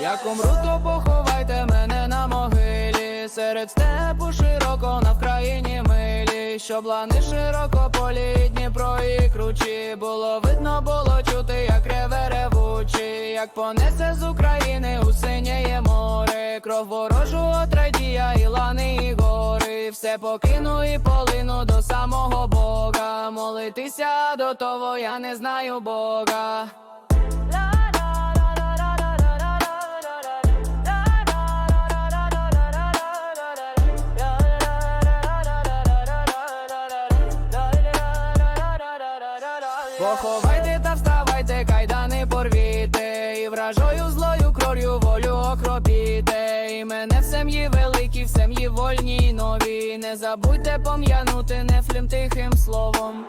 Як умру, то поховайте мене на могилі, серед степу широко на вкраїні милі, Щоб лани широко полі, Дніпро і кручі, було видно, було чути як понесе з України у синєє море, кров ворожу отрадія, і лани, і гори. Все покину і полину до самого Бога. Молитися до того я не знаю Бога. Поховайте та вставайте, кров'ю волю окропіте. І мене в сем'ї великі, в сім'ї вольні й нові. Не забудьте пом'янути нефлім тихим словом.